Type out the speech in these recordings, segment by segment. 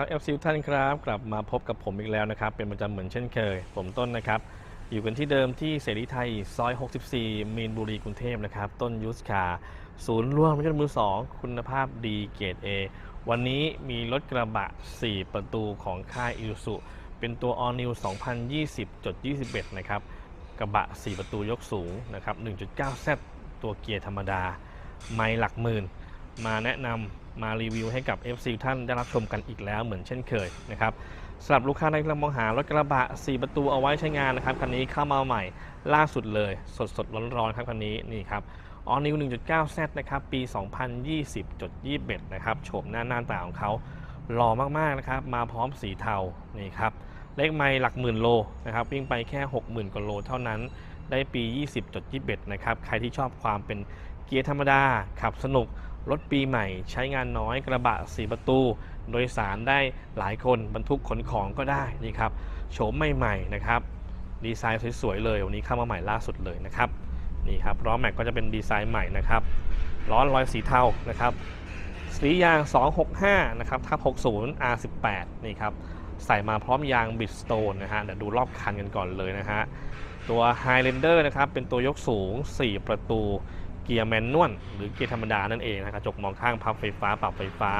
ครับ FC ทุกท่านครับ กลับมาพบกับผมอีกแล้วนะครับ เป็นประจำเหมือนเช่นเคย ผมต้นนะครับ อยู่กันที่เดิมที่เสรีไทยซอย 64 มีนบุรีกรุงเทพนะครับ ต้นยูสคาศูนย์รวมรถยนต์มือ 2 คุณภาพดีเกรด A วันนี้มีรถกระบะ 4 ประตูของค่ายอิ s สุเป็นตัว All New 2020.21 นะครับ กระบะ 4 ประตูยกสูงนะครับ 1.9Z ตัวเกียร์ธรรมดา ไม่หลักหมื่น มาแนะนำ มารีวิวให้กับ FC ท่านได้รับชมกันอีกแล้วเหมือนเช่นเคยนะครับสำหรับลูกค้าที่กำลังมองหารถกระบะ 4 ประตูเอาไว้ใช้งานนะครับคันนี้เข้ามาใหม่ล่าสุดเลย สดสดๆร้อนๆครับคันนี้นี่ครับออนิว 1.9Z นะครับปี 2020.21 นะครับโฉมหน้าหน้าตาของเขาหล่อมากๆนะครับมาพร้อมสีเทานี่ครับเลขไมล์หลักหมื่นโลนะครับวิ่งไปแค่ 60,000กว่าโลเท่านั้นได้ปี 20.21 นะครับใครที่ชอบความเป็นเกียร์ธรรมดาขับสนุก รถปีใหม่ใช้งานน้อยกระบะ4ประตู โดยสารได้หลายคนบรรทุกขนของก็ได้นี่ครับโฉมใหม่ๆนะครับดีไซน์สวยๆเลยวันนี้เข้ามาใหม่ล่าสุดเลยนะครับนี่ครับล้อแม็กก็จะเป็นดีไซน์ใหม่นะครับล้อรอยสีเทานะครับสียาง 265 นะครับทับ60 R18 นี่ครับใส่มาพร้อมยางบิดสโตนนะฮะเดี๋ยวดูรอบคันกันก่อนเลยนะฮะตัว Highlander นะครับเป็นตัวยกสูง 4 ประตู เกียร์แมนนวลหรือเกียร์ธรรมดานั่นเองนะกระจกมองข้างพับไฟฟ้าปรับไฟฟ้า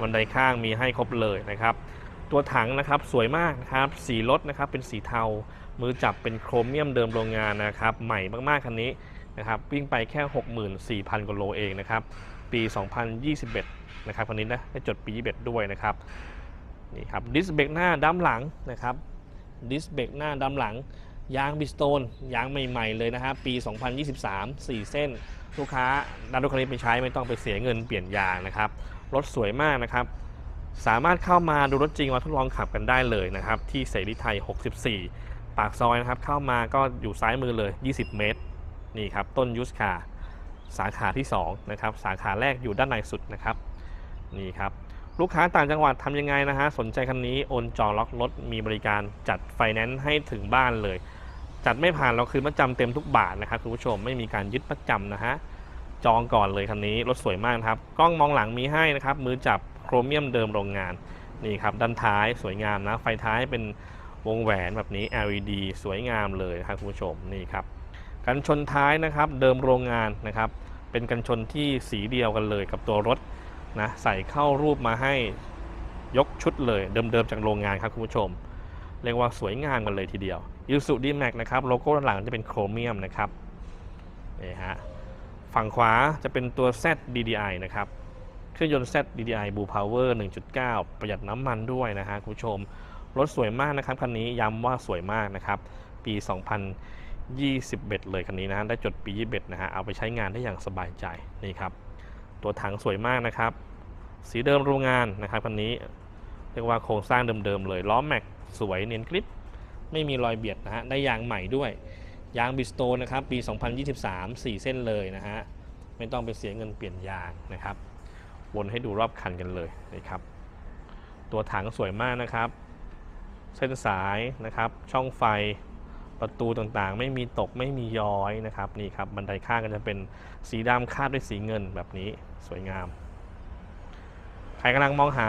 บันไดข้างมีให้ครบเลยนะครับ ตัวถังนะครับสวยมากนะครับ สีรถนะครับเป็นสีเทา มือจับเป็นโครเมียมเดิมโรงงานนะครับ ใหม่มากๆคันนี้นะครับวิ่งไปแค่ 64,000กว่าโลเองนะครับ ปี 2021 นะครับคันนี้นะได้จดปี 21 ด้วยนะครับนี่ครับดิสเบรกหน้าด้ามหลังนะครับดิสเบรกหน้าด้ามหลัง ยางบิสโตนยางใหม่ๆเลยนะครับปี 2023 4 เส้น ลูกค้าดันรถคันนี้ไปใช้ไม่ต้องไปเสียเงินเปลี่ยนยางนะครับรถสวยมากนะครับ สามารถเข้ามาดูรถจริงมาทดลองขับกันได้เลยนะครับ ที่เสรีไทย 64 ปากซอยนะครับ เข้ามาก็อยู่ซ้ายมือเลย 20 เมตร นี่ครับ ต้นยูสคาสาขาที่ 2 นะครับ สาขาแรกอยู่ด้านในสุดนะครับ นี่ครับ ลูกค้าต่างจังหวัดทำยังไงนะฮะ สนใจคันนี้ โอนจองล็อกรถมีบริการจัดไฟแนนซ์ให้ถึงบ้านเลย จัดไม่ผ่านเราคืนมัดจำเต็มทุกบาทนะครับคุณผู้ชมไม่มีการยึดมัดจำนะฮะจองก่อนเลยคันนี้รถสวยมากครับกล้องมองหลังมีให้นะครับมือจับโครเมียมเดิมโรงงานนี่ครับด้านท้ายสวยงามนะไฟท้ายเป็นวงแหวนแบบนี้ LED สวยงามเลยนะครับคุณผู้ชมนี่ครับกันชนท้ายนะครับเดิมโรงงานนะครับเป็นกันชนที่สีเดียวกันเลยกับตัวรถนะใส่เข้ารูปมาให้ยกชุดเลยเดิมๆจากโรงงานครับคุณผู้ชม เรียกว่าสวยงามกันเลยทีเดียว ยูสุดีแม็กนะครับโลโก้ด้านหลังจะเป็นโครเมียมนะครับนี่ฮะฝั่งขวาจะเป็นตัว Z DDI นะครับเครื่องยนต์ Z DDI Blue Power 1.9 ประหยัดน้ำมันด้วยนะฮะคุณผู้ชมรถสวยมากนะครับคันนี้ย้ำว่าสวยมากนะครับปี 2021 เลยคันนี้นะได้จดปี 21 นะฮะเอาไปใช้งานได้อย่างสบายใจนี่ครับตัวถังสวยมากนะครับ สีเดิมโรงงานนะครับคันนี้ เรียกว่าโครงสร้างเดิมๆเลยล้อแม็กสวยเนียนกริป ไม่มีรอยเบียดนะฮะ ได้ยางใหม่ด้วย ยางบิสโตนนะครับ ปี 2023 4 เส้นเลยนะฮะ ไม่ต้องไปเสียเงินเปลี่ยนยางนะครับ วนให้ดูรอบคันกันเลยนะครับ ตัวถังสวยมากนะครับ เส้นสายนะครับ ช่องไฟ ประตูต่างๆ ไม่มีตก ไม่มีย้อยนะครับ นี่ครับ บันไดข้างก็จะเป็นสีดำคาดด้วยสีเงินแบบนี้ สวยงาม ใครกำลังมองหา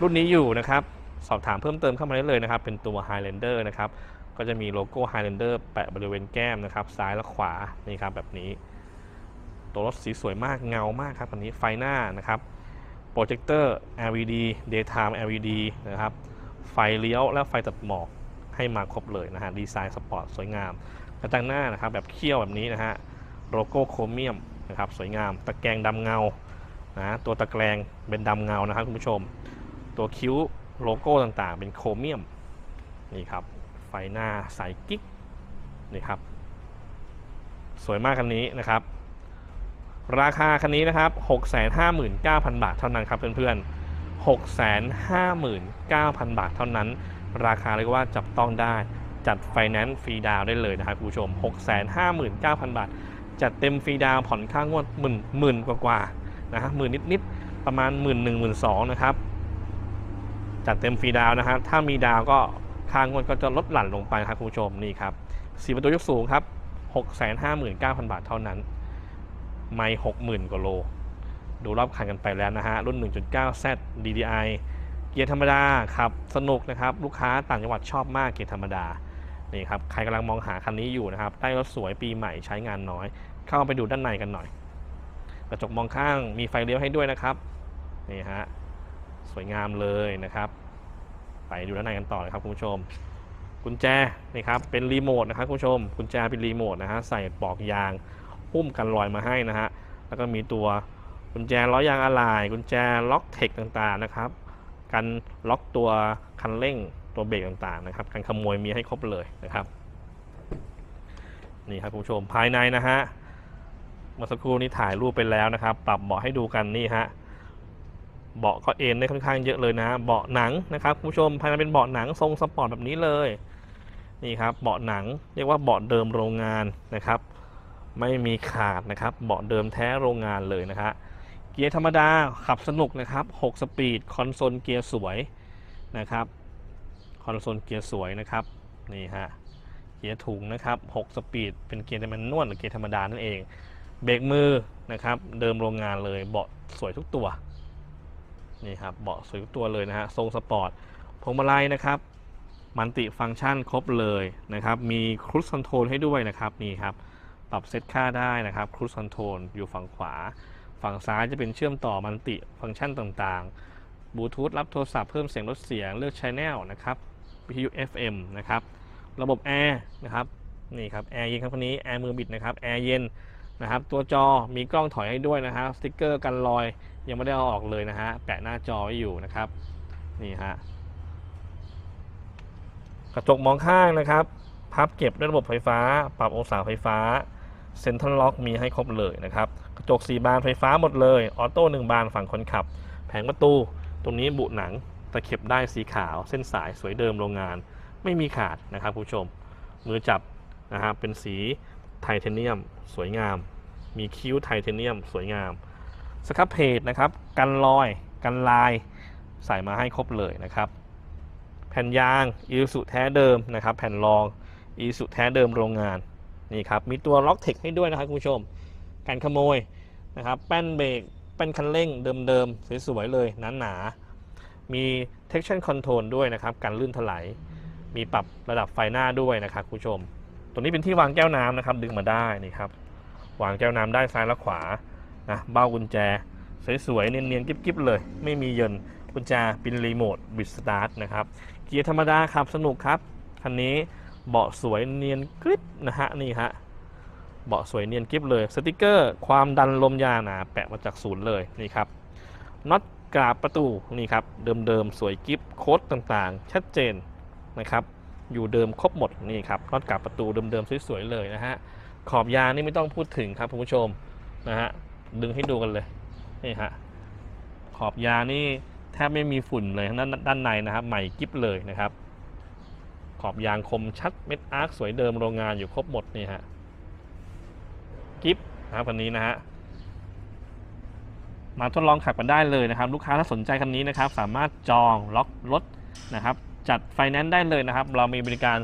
รุ่นนี้อยู่นะครับ สอบถามเพิ่มเติมเข้ามาได้เลยนะครับ เป็นตัว Highlander นะครับ ก็จะมีโลโก้ Highlander แปะบริเวณแก้มนะครับ ซ้ายและขวา นี่ครับแบบนี้ ตัวรถสีสวยมาก เงามากครับอันนี้ ไฟหน้านะครับ โปรเจคเตอร์ LED daytime LED นะครับ ไฟเลี้ยวและไฟตัดหมอกให้มาครบเลยนะฮะ ดีไซน์สปอร์ตสวยงาม กระจังหน้านะครับแบบเขี้ยวแบบนี้นะฮะ โลโก้โครเมียมนะครับ สวยงาม ตะแกรงดำเงา นะ ตัวตะแกรงเป็นดำเงานะครับคุณผู้ชม ตัวคิ้ว โลโก้ต่างๆ เป็นโครเมียมนี่ครับ ไฟหน้าใสกิ๊กนี่ครับ สวยมากคันนี้นะครับ ราคาคันนี้นะครับ 659,000 บาทเท่านั้นครับเพื่อนๆ 659,000 บาทเท่านั้น ราคาเรียกว่าจับต้องได้จัดไฟแนนซ์ฟรีดาวได้เลยนะครับคุณผู้ชม 659,000 บาท จัดเต็มฟรีดาวผ่อนค่างวดหมื่นหมื่นกว่าๆนะฮะหมื่นนิดๆประมาณ 1 1 0 0 0 0 2นะครับ จัดเต็มฟรีดาวนะฮะถ้ามีดาวก็ค่างวดก็จะลดหลั่นลงไปครับคุณผู้ชมนี่ครับสีประตูยกสูงครับ659,000 บาทเท่านั้น ไม่60,000กว่าโล ดูรอบคันกันไปแล้วนะฮะ รุ่น 1.9Z DDI กียร์ธรรมดาขับ สนุกนะครับ ลูกค้าต่างจังหวัดชอบมากเกียร์ธรรมดา นี่ครับ ใครกำลังมองหาคันนี้อยู่นะครับ ได้รถสวยปีใหม่ใช้งานน้อย เข้าไปดูด้านในกันหน่อย กระจกมองข้างมีไฟเลี้ยวให้ด้วยนะครับ นี่ฮะ สวยงามเลยนะครับ ไปดูด้านในกันต่อเลยครับคุณผู้ชม กุญแจนี่ครับเป็นรีโมทนะครับคุณผู้ชม กุญแจเป็นรีโมทนะฮะใส่ปลอกยางหุ้มกันรอยมาให้นะฮะแล้วก็มีตัวกุญแจล้อยางอะไหล่กุญแจล็อกเทคต่างๆนะครับกันล็อกตัวคันเร่งตัวเบรกต่างๆนะครับการขโมยมีให้ครบเลยนะครับนี่ครับคุณผู้ชมภายในนะฮะเมื่อสักครู่นี้ถ่ายรูปไปแล้วนะครับ ปรับเบาะให้ดูกันนี่ฮะ เบาะก็เอนได้ค่อนข้างเยอะเลยนะ เบาะหนังนะครับคุณผู้ชมภายในเป็นเบาะหนังทรงสปอร์ตแบบนี้เลยนี่ครับเบาะหนังเรียกว่าเบาะเดิมโรงงานนะครับ ไม่มีขาดนะครับ เบาะเดิมแท้โรงงานเลยนะฮะเกียร์ธรรมดาขับสนุกนะครับ 6 สปีดคอนโซลเกียร์สวยนะครับคอนโซลเกียร์สวยนะครับนี่ฮะเกียร์ถุงนะครับ 6 สปีดเป็นเกียร์แมนนวลหรือเกียร์ธรรมดานั่นเองเบรกมือนะครับ เดิมโรงงานเลยเบาะสวยทุกตัว นี่ครับเบาะสวยทุกตัวเลยนะฮะทรงสปอร์ตพวงมาลัยนะครับมันติฟังก์ชันครบเลยนะครับมีครู i คอนโทรลให้ด้วยนะครับนี่ครับปรับเซตค่าได้นะครับครู i คอนโทรลอยู่ฝั่งขวา ฝั่งซ้ายจะเป็นเชื่อมต่อมันติฟังก์ชันต่างๆบลูทูธรับโทรศัพท์เพิ่มเสียงลดเสียงเลือกช anel นะครับวิทยุ FM นะครับระบบแอร์นะครับนี่ครับแอร์เย็นครับคนนี้แอร์มือบิดนะครับแอร์เย็นนะครับตัวจอมีกล้องถอยให้ด้วยนะฮะสติ๊กเกอร์กันรอย ยังไม่ได้เอาออกเลยนะฮะ แปะหน้าจอไว้อยู่นะครับ นี่ฮะ กระจกมองข้างนะครับ พับเก็บด้วยระบบไฟฟ้า ปรับองศาไฟฟ้า เซ็นทรัลล็อกมีให้ครบเลยนะครับ กระจก 4 บานไฟฟ้าหมดเลย ออโต้ 1 บานฝั่งคนขับ แผงประตู ตรงนี้บุหนัง ตะเข็บได้สีขาว เส้นสายสวยเดิมโรงงาน ไม่มีขาดนะครับผู้ชม มือจับนะครับเป็นสีไทเทเนียม สวยงาม มีคิ้วไทเทเนียม สวยงาม สครับเพจนะครับ กันรอย กันลาย ใส่มาให้ครบเลยนะครับ แผ่นยางอีสุแท้เดิมนะครับ แผ่นรองอีสุแท้เดิมโรงงานนี่ครับมีตัวล็อกเทคให้ด้วยนะครับคุณผู้ชมการขโมยนะครับแป้นเบรกแป้นคันเร่งเดิมๆสวยๆเลยหนาๆมี traction control ด้วยนะครับกันลื่นถลายมีปรับระดับไฟหน้าด้วยนะครับคุณผู้ชม ตัวนี้เป็นที่วางแก้วน้ำนะครับ ดึงมาได้นี่ครับวางแก้วน้ำได้ซ้ายและขวา นะเบ้ากุญแจ สวยๆ เนียนๆกิ๊บๆเลย ไม่มีเยินกุญแจเป็นรีโมทบิดสตาร์ทนะครับ เกียร์ธรรมดาขับสนุกครับ คันนี้เบาะสวยเนียนกริบนะฮะนี่ฮะเบาะสวยเนียนกริบเลยสติกเกอร์ ความดันลมยางหนาแปะมาจากศูนย์เลยนี่ครับน็อตกราบประตูนี่ครับเดิมๆสวยกริบโค้ดต่างๆ ชัดเจนนะครับอยู่เดิมครบหมดนี่ครับน็อตกราบประตูเดิมๆสวยๆเลยนะฮะขอบยางนี่ไม่ต้องพูดถึงครับคุณผู้ชมนะฮะ ดึงให้ดูกันเลยนี่ฮะขอบยางนี่แทบไม่มีฝุ่นเลยทั้งด้านด้านในนะครับ ใหม่กิ๊บเลยนะครับ ขอบยางคมชัดเม็ดอาร์คสวยเดิมโรงงานอยู่ครบหมดนี่ฮะกิ๊บนะครับคันนี้นะฮะมาทดลองขับกันได้เลยนะครับ ลูกค้าถ้าสนใจคันนี้นะครับ สามารถจองล็อกรถนะครับ จัดไฟแนนซ์ได้เลยนะครับ เรามีบริการ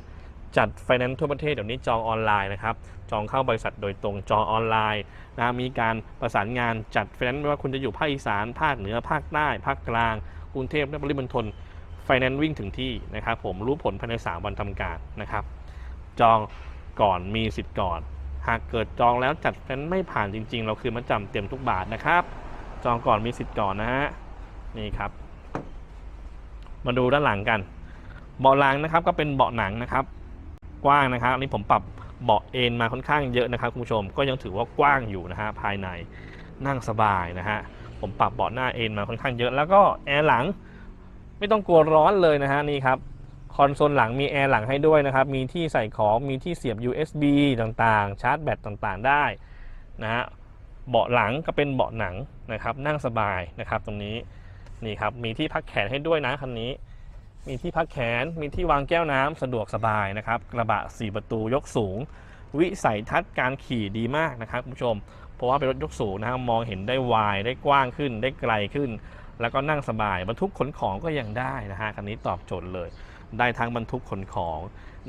จัดไฟแนนซ์ทั่วประเทศเดี๋ยวนี้จองออนไลน์นะครับ จองเข้าบริษัทโดยตรงจองออนไลน์นะมีการประสานงานจัดไฟนไม่ว่าคุณจะอยู่ภาคอีสานภาคเหนือภาคใต้ภาคกลางกรุงเทพและปริมณฑลไฟแนนซ์วิ่งถึงที่นะครับผมรู้ผลภายใน 3 วันทำการนะครับ จองก่อนมีสิทธิ์ก่อน หากเกิดจองแล้วจัดไฟนไม่ผ่านจริง ๆ เราคือมาจำเต็มทุกบาทนะครับ จองก่อนมีสิทธิ์ก่อนนะฮะนี่ครับ มาดูด้านหลังกัน เบาะหลังนะครับก็เป็นเบาะหนังนะครับ กว้างนะครับอันนี้ผมปรับ เบาะเอนมาค่อนข้างเยอะนะครับคุณผู้ชมก็ยังถือว่ากว้างอยู่นะฮะภายในนั่งสบายนะฮะผมปรับเบาะหน้าเอนมาค่อนข้างเยอะแล้วก็แอร์หลังไม่ต้องกลัวร้อนเลยนะฮะนี่ครับคอนโซลหลังมีแอร์หลังให้ด้วยนะครับ มีที่ใส่ของมีที่เสียบ USB ต่างๆ ชาร์จแบตต่างๆ ได้นะฮะเบาะหลังก็เป็นเบาะหนังนะครับ นั่งสบายนะครับ ตรงนี้นี่ครับมีที่พักแขนให้ด้วยนะคันนี้ มีที่พักแขน มีที่วางแก้วน้ำสะดวกสบายนะครับ กระบะ 4 ประตูยกสูง วิสัยทัศน์การขี่ดีมากนะครับคุณผู้ชม เพราะว่าเป็นรถยกสูงนะครับมองเห็นได้วายได้กว้างขึ้น ได้ไกลขึ้น แล้วก็นั่งสบายบรรทุกขนของก็ยังได้นะฮะคันนี้ตอบโจทย์เลย ได้ทั้งบรรทุกขนของ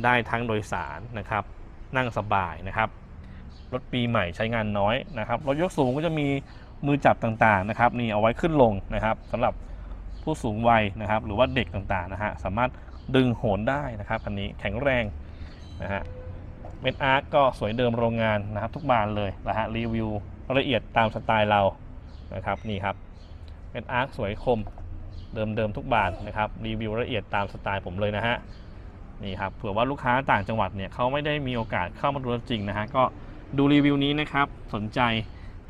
ได้ทั้งโดยสารนะครับ นั่งสบายนะครับ รถปีใหม่ใช้งานน้อยนะครับ รถยกสูงก็จะมีมือจับต่างๆนะครับ นี่เอาไว้ขึ้นลงนะครับสำหรับ ผู้สูงวัยนะครับ หรือว่าเด็กต่างๆนะฮะสามารถดึงโหนได้นะครับคันนี้แข็งแรงนะฮะเม็ดอาร์ตก็สวยเดิมโรงงานนะครับ ทุกบานเลยนะฮะรีวิวละเอียดตามสไตล์เรานะครับนี่ครับเม็ดอาร์ตสวยคมเดิมๆทุกบานนะครับรีวิวละเอียดตามสไตล์ผมเลยนะฮะนี่ครับเผื่อว่าลูกค้าต่างจังหวัดเนี่ยเขาไม่ได้มีโอกาสเข้ามาดูจริงนะฮะก็ดูรีวิวนี้นะครับสนใจ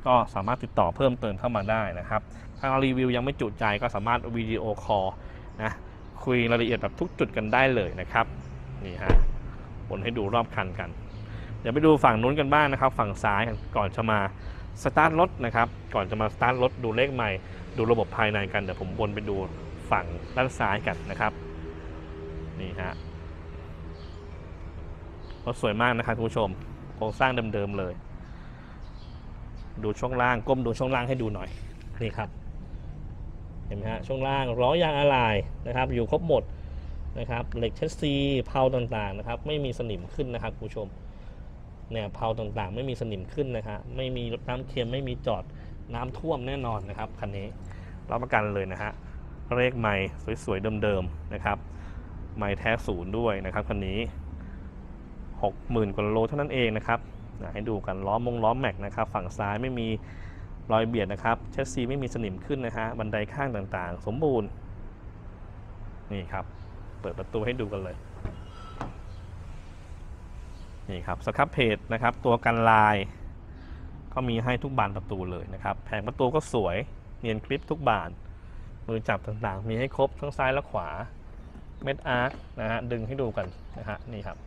ก็สามารถติดต่อเพิ่มเติมเข้ามาได้นะครับ ถ้ารีวิวยังไม่จุใจก็สามารถวิดีโอคอลนะคุยรายละเอียดแบบทุกจุดกันได้เลยนะครับนี่ฮะวนให้ดูรอบคันกัน เดี๋ยวไปดูฝั่งนู้นกันบ้างนะครับ ฝั่งซ้ายกันก่อนจะมาสตาร์ทรถนะครับ ก่อนจะมาสตาร์ทรถดูเลขใหม่ ดูระบบภายในกันเดี๋ยวผมวนไปดูฝั่งด้านซ้ายกันนะครับนี่ฮะรถสวยมากนะครับคุณผู้ชมโครงสร้างเดิมๆเลย ดูช่วงล่างก้มดูช่วงล่างให้ดูหน่อยนี่ครับ เห็นไหมฮะช่วงล่างล้อยางอะไหล่นะครับ อยู่ครบหมดนะครับเหล็กเชสซีเพลาต่างๆนะครับ ไม่มีสนิมขึ้นนะครับคุณผู้ชมเนี่ยเพลาต่างๆ ไม่มีสนิมขึ้นนะฮะไม่มีรถน้ำเค็มไม่มีจอดน้ำท่วมแน่นอนนะครับคันนี้รับประกันเลยนะฮะเลขใหม่สวยๆเดิมๆนะครับใหม่แท้ศูนย์ด้วยนะครับคันนี้ 60,000กว่าโลเท่านั้นเองนะครับให้ดูกันล้อมงล้อมแม็กนะครับ ฝั่งซ้ายไม่มี รอยเบียดนะครับเชสซีไม่มีสนิมขึ้นนะฮะบันไดข้างต่างๆ สมบูรณ์ นี่ครับ เปิดประตูให้ดูกันเลย นี่ครับสครับเพจนะครับ ตัวกันลาย ก็มีให้ทุกบานประตูเลยนะครับ แผงประตูก็สวยเนียนคลิปทุกบาน มือจับต่างๆ มีให้ครบทั้งซ้ายและขวา เม็ดอาร์คนะฮะดึงให้ดูกันนะฮะนี่ครับ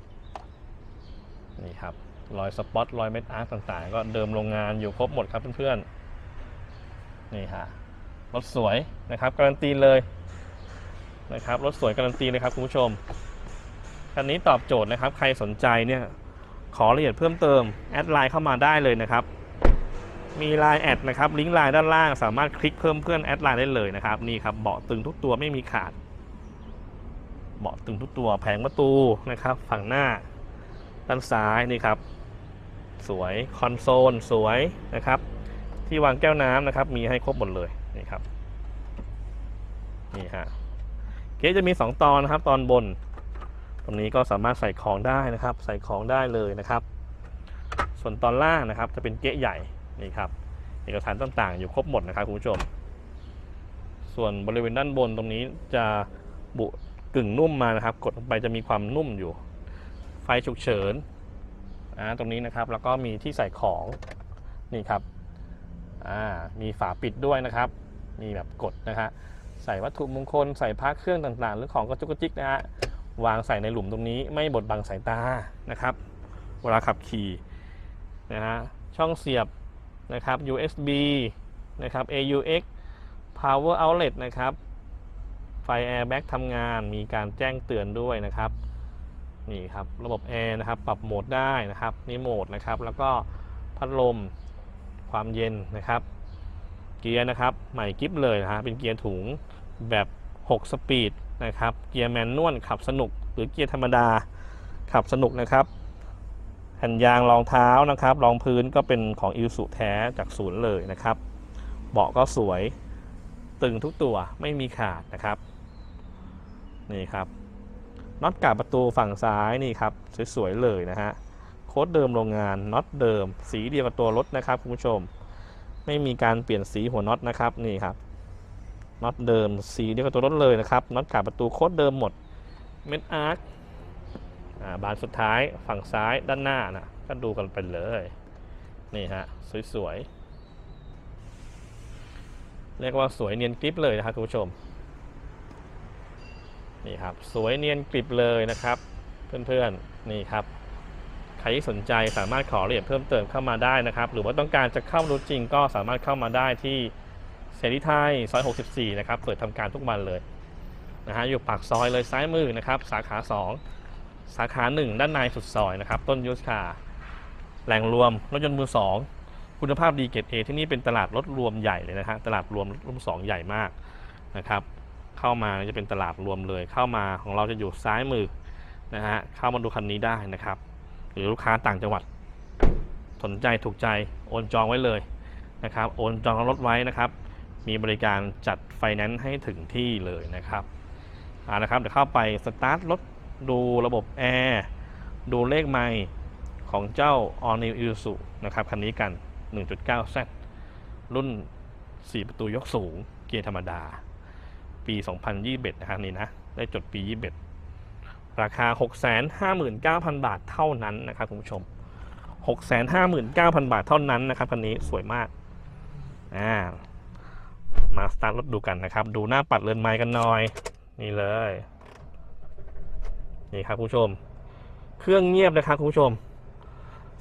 นี่ครับรอยสปอตรอยเม็ดอาร์คต่างๆ ก็เดิมโรงงานอยู่ครบหมดครับเพื่อนๆ นี่ฮะรถสวยนะครับการันตีเลยนะครับรถสวยการันตีเลยครับคุณผู้ชมคันนี้ตอบโจทย์นะครับ ใครสนใจเนี่ยขอรายละเอียดเพิ่มเติมแอดไลน์เข้ามาได้เลยนะครับ มีไลน์แอดนะครับลิงก์ไลน์ด้านล่างสามารถคลิกเพิ่มเพื่อนแอดไลน์ได้เลยนะครับนี่ครับเบาะตึงทุกตัวไม่มีขาดเบาะตึงทุกตัวแผงประตูนะครับ ฝั่งหน้าด้านซ้ายนี่ครับ สวยคอนโซลสวยนะครับ ที่วางแก้วน้ำนะครับ มีให้ครบหมดเลยนี่ครับนี่ฮะเก๊จะมี 2 ตอนนะครับ ตอนบน ตรงนี้ก็สามารถใส่ของได้นะครับ ใส่ของได้เลยนะครับ ส่วนตอนล่างนะครับ จะเป็นเก๊ใหญ่นี่ครับเอกสารต่างๆ อยู่ครบหมดนะครับคุณผู้ชม ส่วนบริเวณด้านบนตรงนี้จะบุกึ่งนุ่มมานะครับ กดลงไปจะมีความนุ่มอยู่ ไฟฉุกเฉินอ่าตรงนี้นะครับ แล้วก็มีที่ใส่ของนี่ครับ อ่ามีฝาปิดด้วยนะครับ มีแบบกดนะฮะใส่วัตถุมงคลใส่พระเครื่องต่างๆ หรือของกระจุกกระจิกนะฮะวางใส่ในหลุมตรงนี้ไม่บดบังสายตานะครับ เวลาขับขี่นะฮะช่องเสียบนะครับ USB นะครับ AUX power outlet นะครับ ไฟ airbag ทำงานมีการแจ้งเตือนด้วยนะครับ นี่ครับ ระบบแอร์นะครับ ปรับโหมดได้นะครับ นี่โหมดนะครับ แล้วก็พัดลม ความเย็นนะครับ เกียร์นะครับใหม่กิฟเลยนะฮะเป็นเกียร์ถุงแบบ 6 สปีดนะครับ เกียร์แมนนวลขับสนุก หรือเกียร์ธรรมดาขับสนุกนะครับแผ่นยางรองเท้านะครับรองพื้นก็เป็นของอิ s u แท้จากศูนย์เลยนะครับ เบาะก็สวยตึงทุกตัวไม่มีขาดนะครับนี่ครับน็อตกาบประตูฝั่งซ้ายนี่ครับสวยๆเลยนะฮะ ค้ดเดิมโรงงานน็อตเดิม สีเดียวกับตัวรถนะครับคุณผู้ชม ไม่มีการเปลี่ยนสีหัวน็อตนะครับนี่ครับน็อตเดิมสีเดียวกับตัวรถเลยนะครับน็อตกาบประตูโค้ดเดิมหมดเม็ดอาร์คบานสุดท้ายฝั่งซ้ายด้านหน้านะก็ดูกันไปเลยนี่ฮะสวยๆเรียกว่าสวยเนียนกริปเลยนะครับคุณผู้ชมนี่ครับสวยเนียนกริบเลยนะครับ เพื่อนๆนี่ครับ รที่สนใจสามารถขอเรียดเพิ่มเติมเข้ามาได้นะครับ หรือว่าต้องการจะเข้ารู้จริงก็สามารถเข้ามาได้ที่เสรีไทยซอย 64 นะครับ เปิดทำการทุกวันเลยนะฮะอยู่ปากซอยเลยซ้ายมือนะครับ สาขา 2 สาขา 1 ด้านในสุดซอยนะครับ ต้นยูสคาแหล่งรวมรถยนต์มือ2คุณภาพดีเกรดเอที่นี่เป็นตลาดรถรวมใหญ่เลยนะฮะตลาดรวมรถมือสองใหญ่มากนะครับ เข้ามาจะเป็นตลาดรวมเลย เข้ามาของเราจะอยู่ซ้ายมือนะฮะเข้ามาดูคันนี้ได้นะครับ หรือลูกค้าต่างจังหวัด สนใจถูกใจโอนจองไว้เลยนะครับโอนจองรถไว้นะครับ มีบริการจัดไฟแนนซ์ให้ถึงที่เลยนะครับเอาละครับเดี๋ยวเข้าไปสตาร์ทรถดูระบบแอร์ดูเลขไมล์ของเจ้า All New Isuzu นะครับคันนี้กัน 1.9Z รุ่น 4 ประตูยกสูง เกียร์ธรรมดา ปี 2021 นะครับนี่นะ ได้จดปี 21 ราคา 659,000 บาทเท่านั้นนะครับคุณผู้ชม 659,000 บาทเท่านั้นนะครับคันนี้สวยมากอ่ามาสตาร์ทรถดูกันนะครับ ดูหน้าปัดเรือนไม้กันหน่อย นี่เลย นี่ครับคุณผู้ชม เครื่องเงียบนะครับคุณผู้ชม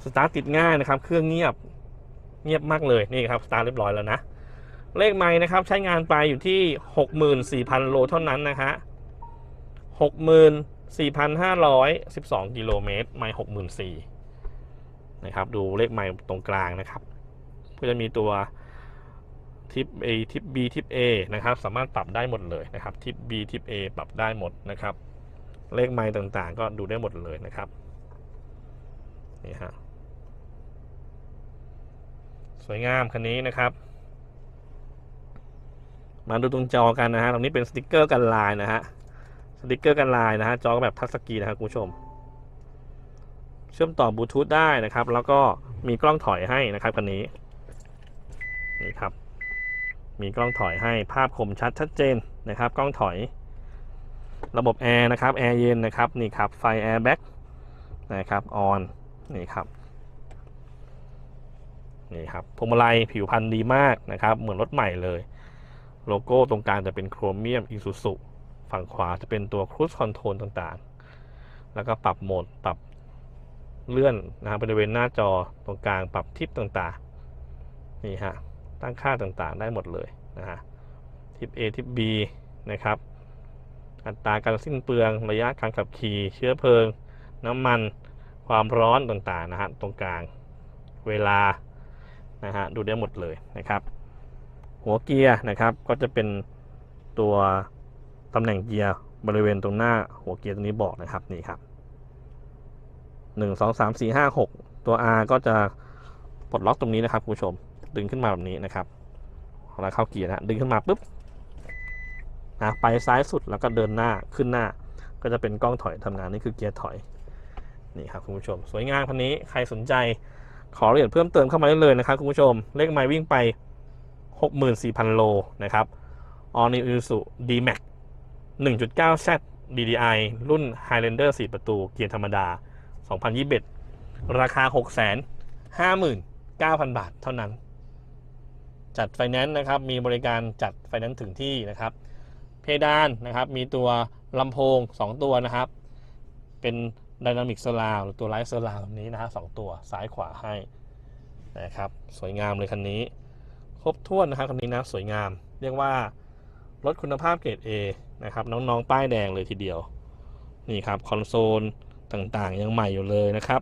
สตาร์ทติดง่ายนะครับ เครื่องเงียบ เงียบมากเลยนี่ครับสตาร์ทเรียบร้อยแล้วนะ เลขไม้นะครับ ใช้งานไปอยู่ที่ 64,000 โลเท่านั้นนะฮะ64,512กิ 4,512 กิโลเมตร ไม้64,000นะครับ ดูเลขไม้ตรงกลางนะครับ ก็จะมีตัวทิป A ทิป B ทิป A นะครับ สามารถปรับได้หมดเลยนะครับ ทิป B ทิป A ปรับได้หมดนะครับ เลขไม้ต่างๆ ก็ดูได้หมดเลยนะครับ นี่ฮะ สวยงามคันนี้นะครับ มาดูตรงจอกันนะฮะ ตรงนี้เป็นสติกเกอร์กันลายนะฮะ ติกเกอร์กันลายนะฮะจอแบบทัชสกรีนนะครับคุณผู้ชม เชื่อมต่อบลูทูธได้นะครับ แล้วก็มีกล้องถอยให้นะครับคันนี้นี่ครับ มีกล้องถอยให้ภาพคมชัดชัดเจนนะครับ กล้องถอย ระบบแอร์นะครับแอร์เย็นนะครับนี่ครับไฟแอร์แบ็กนะครับออนนี่ครับนี่ครับพวงมาลัยผิวพรรณดีมากนะครับ เหมือนรถใหม่เลย โลโก้ตรงกลางจะเป็นโครเมียมอิซูซุ ฝั่งขวาจะเป็นตัวครู i คอนโทรลต่างๆ แล้วก็ปรับโหมดปรับเลื่อนนะครับบริเวณหน้าจอตรงกลางปรับทิศต่างๆ นี่ฮะ ตั้งค่าต่างๆ ได้หมดเลยนะฮะ ทิป A ทิป B นะครับ อัตราการสิ้นเปลือง ระยะการขับขี่ เชื้อเพลิง น้ำมัน ความร้อนต่างๆ นะฮะ ตรงกลาง เวลา นะฮะ ดูได้หมดเลยนะครับ หัวเกียร์นะครับ ก็จะเป็นตัว ตำแหน่งเกียร์บริเวณตรงหน้าหัวเกียร์ตรงนี้บอกนะครับนี่ครับหนึ่งสองสามสี่ห้าหกตัว R ก็จะปลดล็อกตรงนี้นะครับคุณผู้ชมดึงขึ้นมาแบบนี้นะครับเวลาเข้าเกียร์นะดึงขึ้นมาปุ๊บนะไปซ้ายสุดแล้วก็เดินหน้าขึ้นหน้า ก็จะเป็นกล้องถอยทำงานนี่คือเกียร์ถอยนี่ครับคุณผู้ชม สวยงามคันนี้ใครสนใจขอรายละเอียดเพิ่มเติมเข้ามาได้เลยนะครับคุณผู้ชม เลขไมล์วิ่งไป 64,000 โลนะครับ All New Isuzu D-Max 1.9Z DDI รุ่น Highlander 4 ประตู เกียร์ธรรมดา 2021 ราคา 659,000 บาทเท่านั้น จัดไฟแนนซ์นะครับ มีบริการจัดไฟแนนซ์ถึงที่นะครับ เพดานนะครับ มีตัวลำโพง 2 ตัวนะครับ เป็น Dynamic Surround หรือตัว Light Surround แบบนี้นะฮะสองตัวซ้ายขวาให้นะครับ สวยงามเลยคันนี้ ครบถ้วนนะครับคันนี้นะ สวยงาม เรียกว่ารถคุณภาพเกรด A นะครับน้องๆป้ายแดงเลยทีเดียวนี่ครับคอนโซลต่างๆ ยังใหม่อยู่เลยนะครับ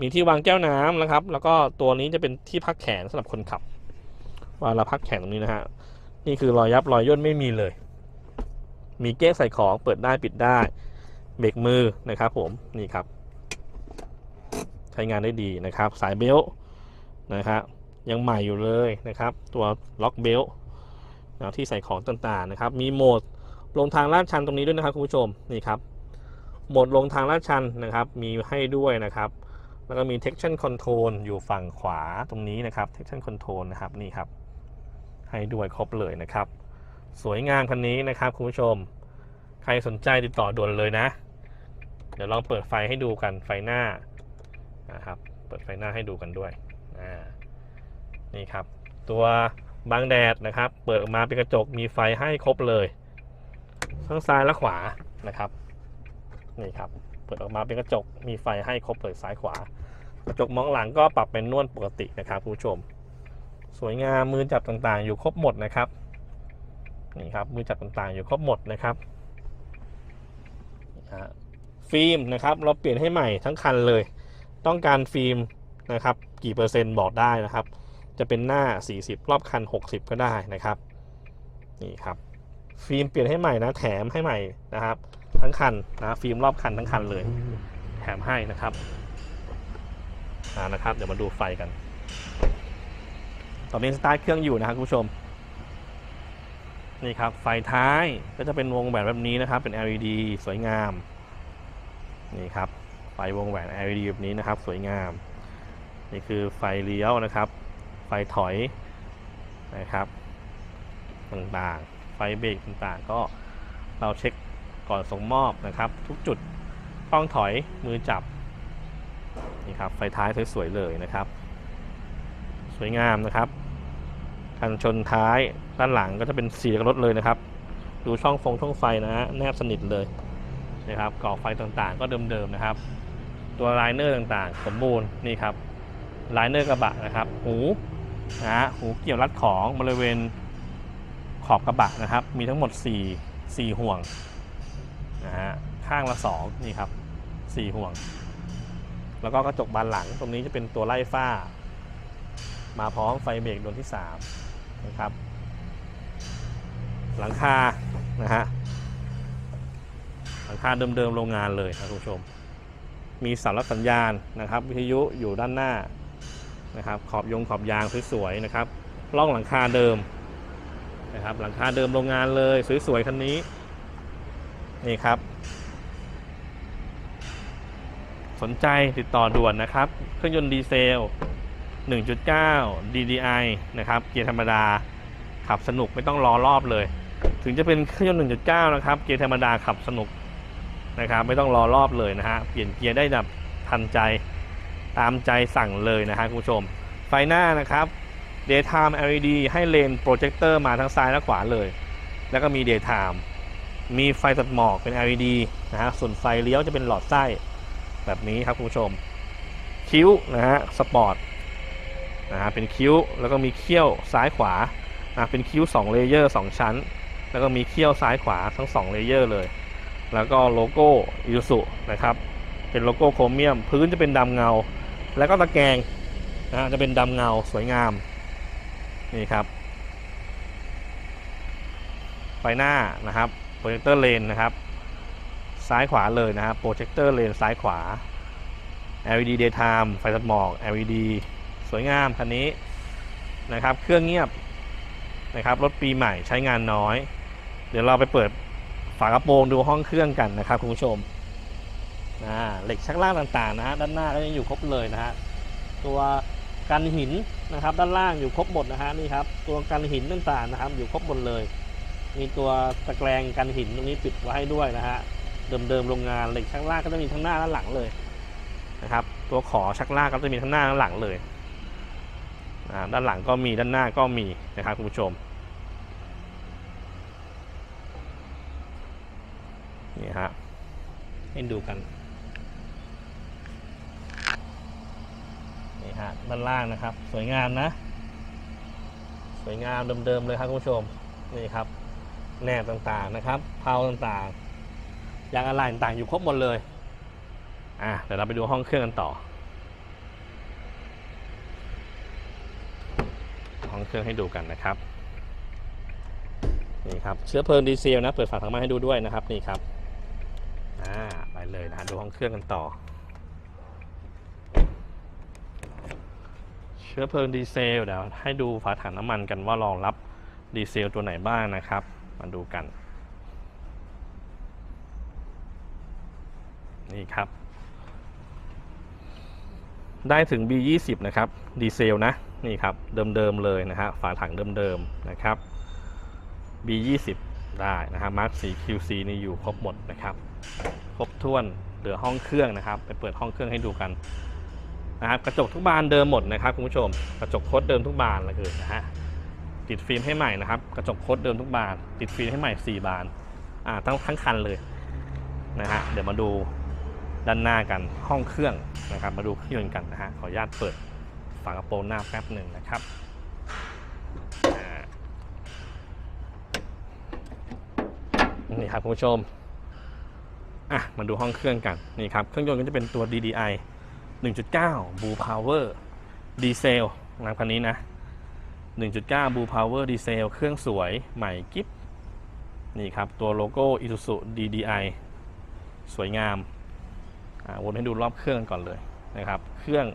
มีที่วางแก้วน้ำนะครับ แล้วก็ตัวนี้จะเป็นที่พักแขนสำหรับคนขับเวลาพักแขนตรงนี้นะฮะนี่คือรอยยับรอยย่นไม่มีเลย มีเก๊กใส่ของเปิดได้ปิดได้เบรกมือนะครับ ผมนี่ครับ ใช้งานได้ดีนะครับ สายเบลต์นะครับยังใหม่อยู่เลยนะครับ ตัวล็อกเบลต์นะที่ใส่ของต่างๆนะครับ มีโหมด ลงทางลาดชันตรงนี้ด้วยนะครับคุณผู้ชมนี่ครับโหมดลงทางลาดชันนะครับ มีให้ด้วยนะครับ แล้วก็มี traction control อยู่ฝั่งขวาตรงนี้นะครับ traction control นะครับนี่ครับ ให้ด้วยครบเลยนะครับ สวยงามคันนี้นะครับคุณผู้ชม ใครสนใจติดต่อด่วนเลยนะ เดี๋ยวลองเปิดไฟให้ดูกันไฟหน้านะครับ เปิดไฟหน้าให้ดูกันด้วยนี่ครับ ตัวบังแดดนะครับ เปิดออกมาเป็นกระจกมีไฟให้ครบเลย ทั้งซ้ายและขวานะครับนี่ครับเปิดออกมาเป็นกระจกมีไฟให้ครบเลยซ้ายขวา กระจกมองหลังก็ปรับเป็นนวดปกตินะครับผู้ชม สวยงามมือจับต่างๆ อยู่ครบหมดนะครับนี่ครับมือจับต่างๆ อยู่ครบหมดนะครับฟิล์มนะครับเราเปลี่ยนให้ใหม่ทั้งคันเลย ต้องการฟิล์มนะครับกี่เปอร์เซ็นต์บอกได้นะครับ จะเป็นหน้า 40 รอบคัน 60 ก็ได้นะครับ นี่ครับ ฟิล์มเปลี่ยนให้ใหม่นะ แถมให้ใหม่นะครับ ทั้งคันนะฟิล์มรอบคันทั้งคันเลย แถมให้นะครับอ่านะครับ เดี๋ยวมาดูไฟกัน ตอนนี้สตาร์ทเครื่องอยู่นะครับคุณผู้ชมนี่ครับไฟท้ายก็จะเป็นวงแหวนแบบนี้นะครับ เป็น LED สวยงามนี่ครับไฟวงแหวน LED แบบนี้นะครับ สวยงาม นี่คือไฟเลี้ยวนะครับ ไฟถอยนะครับ ต่างๆ ไฟเบรกต่างๆ ก็เราเช็คก่อนส่งมอบนะครับ ทุกจุดต้องถอยมือจับนี่ครับไฟท้ายสวยๆเลยนะครับ สวยงามนะครับกันชนท้ายด้านหลังก็จะเป็นสีรถเลยนะครับ ดูช่องฟงช่องไฟนะฮะแนบสนิทเลยนะครับก่อไฟต่างๆ ก็เดิมๆนะครับ ตัวไลเนอร์ต่างๆ สมบูรณ์นี่ครับไลเนอร์กระบะนะครับ หูนะฮะหูเกี่ยวรัดของบริเวณ ขอบกระบะนะครับ มีทั้งหมด 4 4 ห่วงนะฮะข้างละ 2 นี่ครับ 4 ห่วง แล้วก็กระจกบานหลังตรงนี้จะเป็นตัวไล่ฝ้า มาพร้อมไฟเบรกดวงที่ 3 นะครับ หลังคานะฮะหลังคาเดิมๆโรงงานเลยนะคุณผู้ชม มีสารสัญญาณนะครับ วิทยุอยู่ด้านหน้านะครับ ขอบยงขอบยางสวยๆนะครับล่องหลังคาเดิม นะครับหลังคาเดิมโรงงานเลยสวยๆคันนี้นี่ครับ สนใจติดต่อด่วนนะครับ เครื่องยนต์ดีเซล 1.9 DDI นะครับ เกียร์ธรรมดา ขับสนุกไม่ต้องรอรอบเลย ถึงจะเป็นเครื่องยนต์ 1.9 นะครับ เกียร์ธรรมดาขับสนุกนะครับ ไม่ต้องรอรอบเลยนะฮะ เปลี่ยนเกียร์ได้แบบทันใจตามใจสั่งเลยนะฮะคุณผู้ชม ไฟหน้านะครับ Daytime LED ให้เลนโปรเจคเตอร์มาทั้งซ้ายและขวาเลย แล้วก็มี Daytime มีไฟตัดหมอกเป็น LED นะฮะ ส่วนไฟเลี้ยวจะเป็นหลอดไส้แบบนี้ครับคุณผู้ชม คิ้วนะฮะ สปอร์ตนะฮะ เป็นคิ้ว แล้วก็มีเขี้ยวซ้ายขวานะเป็นคิ้ว2เลเยอร์2ชั้น แล้วก็มีเขี้ยวซ้ายขวาทั้ง2เลเยอร์เลย แล้วก็โลโก้อิสุนะครับ เป็นโลโก้โครเมียม พื้นจะเป็นดำเงา แล้วก็ตะแกรงนะฮะจะเป็นดำเงาสวยงาม นี่ครับ ไฟหน้านะครับโปรเจคเตอร์เลนนะครับ ซ้ายขวาเลยนะครับโปรเจคเตอร์เลนซ้ายขวา LED daytime ไฟตัดหมอก LED สวยงามคันนี้นะครับ เครื่องเงียบนะครับรถปีใหม่ใช้งานน้อย เดี๋ยวเราไปเปิดฝากระโปรงดูห้องเครื่องกันนะครับคุณผู้ชมนะเหล็กชักล่างต่างๆนะฮะด้านหน้าก็ยังอยู่ครบเลยนะฮะตัว กันหินนะครับ ด้านล่างอยู่ครบหมดนะฮะนี่ครับตัวกันหินต่างๆนะครับ อยู่ครบหมดเลย มีตัวตะแกรงกันหินตรงนี้ปิดไว้ให้ด้วยนะฮะเดิมๆโรงงานเหล็กชักล่างก็จะมีทั้งหน้าและหลังเลยนะครับ ตัวขอชักล่างก็จะมีทั้งหน้าและหลังเลยด้านหลังก็มีด้านหน้าก็มีนะครับคุณผู้ชมนี่ฮะให้ดูกันนี่ฮะด้านล่างนะครับ สวยงามนะ สวยงามเดิมๆเลยครับคุณผู้ชมนี่ครับแหนบต่างๆนะครับเพาต่างๆยางอะไหล่ต่างๆอยู่ครบหมดเลยอะเดี๋ยวเราไปดูห้องเครื่องกันต่อ ห้องเครื่องให้ดูกันนะครับนี่ครับเชื้อเพลิงดีเซลนะเปิดฝาถังมาให้ดูด้วยนะครับนี่ครับอ่าไปเลยนะดูห้องเครื่องกันต่อ ชื้อเพลิงดีเซลเดี๋ยวให้ดูฝาถังน้ำมันกันว่ารองรับดีเซลตัวไหนบ้างนะครับ มาดูกัน นี่ครับ ได้ถึง B20 นะครับดีเซลนะ นี่ครับ เดิมๆเลยนะฮะฝาถังเดิมๆนะครับ B20 ได้นะครับ Mark 4 QC นี่อยู่ครบหมดนะครับ ครบถ้วนเหลือห้องเครื่องนะครับ ไปเปิดห้องเครื่องให้ดูกัน นะครับกระจกทุกบานเดิมหมดนะครับคุณผู้ชม กระจกโคตเดิมทุกบานเลยนะฮะติดฟิล์มให้ใหม่นะครับ กระจกโคตเดิมทุกบาน ติดฟิล์มให้ใหม่ 4 บานอ่าทั้งทั้งคันเลยนะฮะเดี๋ยวมาดูด้านหน้ากันห้องเครื่องนะครับ มาดูเครื่องยนต์กันนะฮะขออนุญาตเปิดฝากระโปรงหน้าแป๊บหนึ่งนะครับนี่ครับคุณผู้ชมอะมาดูห้องเครื่องกันนี่ครับเครื่องยนต์ก็จะเป็นตัว DDI 1.9 Blue Power ดีเซลนะครับคันนี้นะ 1.9 Blue Power ดีเซลเครื่องสวยใหม่กิฟนี่ครับ ตัวโลโก้ Isuzu DDI สวยงามวนให้ดูรอบเครื่องก่อนเลยนะครับ เครื่อง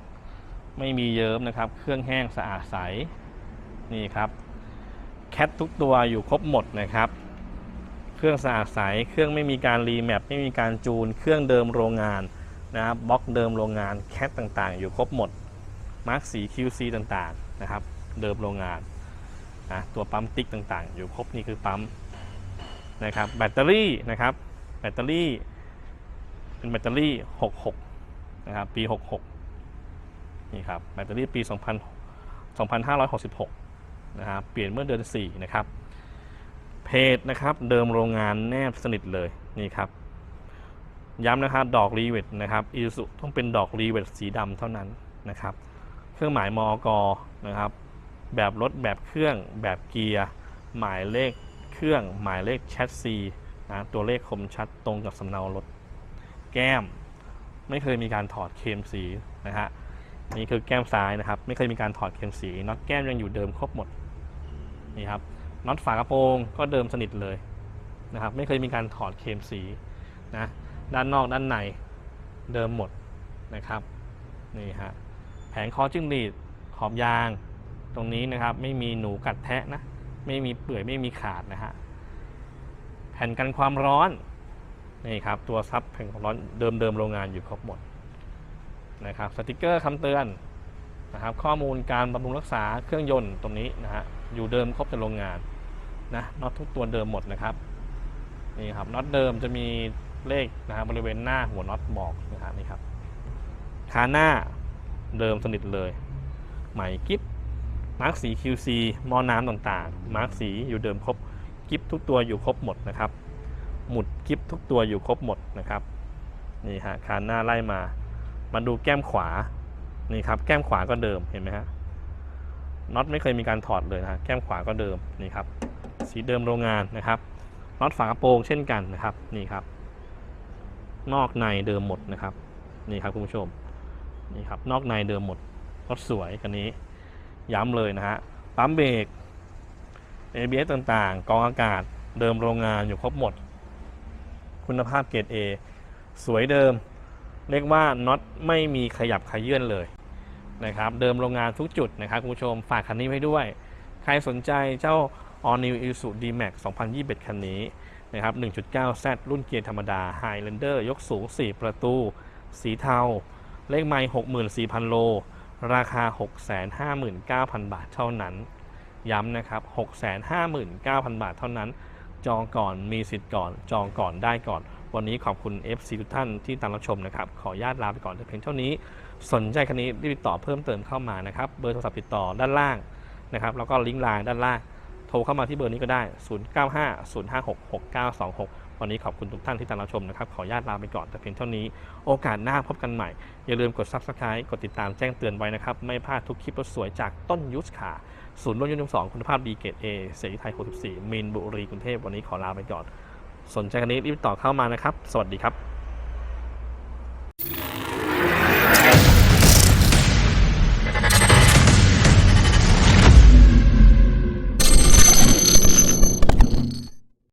ไม่มีเยิ้มนะครับ เครื่องแห้งสะอาดใส นี่ครับ แคททุกตัวอยู่ครบหมดนะครับ เครื่องสะอาดใส เครื่องไม่มีการรีแมปไม่มีการจูน เครื่องเดิมโรงงาน นะครับบล็อกเดิมโรงงานแคทต่างๆ อยู่ครบหมดมาร์กสี QC ต่างๆนะครับ เดิมโรงงานนะตัวปั๊มติ๊กต่างๆ อยู่ครบนี่คือปั๊มนะครับแบตเตอรี่นะครับแบตเตอรี่ เป็นแบตเตอรี่ 66 นะครับ ปี 66 นี่ครับ แบตเตอรี่ปี 2000 2566 นะครับ เปลี่ยนเมื่อเดือน 4 นะครับ เพจนะครับ เดิมโรงงานแนบสนิทเลย นี่ครับ ย้ำนะครับดอกรีเวทนะครับอีสุต้องเป็นดอกรีเวทสีดำเท่านั้นนะครับ เครื่องหมายมอกนะครับ แบบรถแบบเครื่องแบบเกียร์หมายเลขเครื่องหมายเลขแชสซีนะตัวเลขคมชัดตรงกับสำเนารถ แก้ม ไม่เคยมีการถอดเคมสีนะฮะนี่คือแก้มซ้ายนะครับ ไม่เคยมีการถอดเคมสีน็อตแก้มยังอยู่เดิมครบหมดนี่ครับน็อตฝากระโปรงก็เดิมสนิทเลยนะครับ ไม่เคยมีการถอดเคมสีนะ ด้านนอกด้านในเดิมหมดนะครับนี่ฮะแผงคอจิ้งหรีดขอบยางตรงนี้นะครับไม่มีหนูกัดแทะนะไม่มีเปื่อยไม่มีขาดนะฮะแผ่นกันความร้อนนี่ครับตัวซับแผ่นความร้อนเดิมเดิมโรงงานอยู่ครบหมดนะครับสติกเกอร์คำเตือนนะครับข้อมูลการบำรุงรักษาเครื่องยนต์ตรงนี้นะฮะอยู่เดิมครบในโรงงานนะน็อตทุกตัวเดิมหมดนะครับนี่ครับน็อตเดิมจะมี เลขนะครับบริเวณหน้าหัวน็อตบอกนะฮะนี่ครับคาหน้าเดิมสนิทเลยใหม่กิฟมาร์กสี QC มอน้ำต่างๆ มาร์กสีอยู่เดิมครบกิฟทุกตัวอยู่ครบหมดนะครับ หมุดกิฟทุกตัวอยู่ครบหมดนะครับนี่ฮะคานหน้าไล่มา มาดูแก้มขวานี่ครับแก้มขวาก็เดิมเห็นไหมฮะน็อตไม่เคยมีการถอดเลยนะฮะแก้มขวาก็เดิมนี่ครับสีเดิมโรงงานนะครับน็อตฝากระโปรงเช่นกันนะครับนี่ครับ นอกในเดิมหมดนะครับนี่ครับคุณผู้ชมนี่ครับนอกในเดิมหมดรถสวยคันนี้ ย้ำเลยนะฮะปั๊มเบรก ABS ต่างๆ กองอากาศเดิมโรงงานอยู่ครบหมด คุณภาพเกรด A สวยเดิม เรียกว่าน็อตไม่มีขยับขยื่นเลยนะครับ เดิมโรงงานทุกจุดนะครับคุณผู้ชมฝากคันนี้ไว้ด้วย ใครสนใจเจ้า All New Isuzu D-Max 2021 คันนี้ นะครับ 1.9Z รุ่นเกียร์ธรรมดา Highlander ยกสูง 4 ประตู สีเทา เลขไมล์64,000 โล ราคา 659,000 บาทเท่านั้น ย้ำนะครับ 659,000 บาทเท่านั้น จองก่อนมีสิทธิ์ก่อน จองก่อนได้ก่อน วันนี้ขอบคุณ FC ทุกท่านที่ตามรับชมนะครับ ขออนุญาตลาไปก่อนแต่เพียงเท่านี้ สนใจคันนี้รีบติดต่อเพิ่มเติมเข้ามานะครับ เบอร์โทรศัพท์ติดต่อด้านล่างนะครับ แล้วก็ลิงก์ไลน์ด้านล่าง โทรเข้ามาที่เบอร์นี้ก็ได้ 0950566926 วันนี้ขอบคุณทุกท่านที่ตามรับชมนะครับ ขออนุญาตลาไปก่อนแต่เพียงเท่านี้ โอกาสหน้าพบกันใหม่ อย่าลืมกด Subscribe กดติดตามแจ้งเตือนไว้นะครับ ไม่พลาดทุกคลิปรถสวยจากต้นยุทธขาศูนย์รถยนต์ยนสองคุณภาพดีเกรด A เสรีไทย64มีนบุรีกรุงเทพวันนี้ขอลาไปก่อน สนใจคันนี้รีบติดต่อเข้ามานะครับ สวัสดีครับ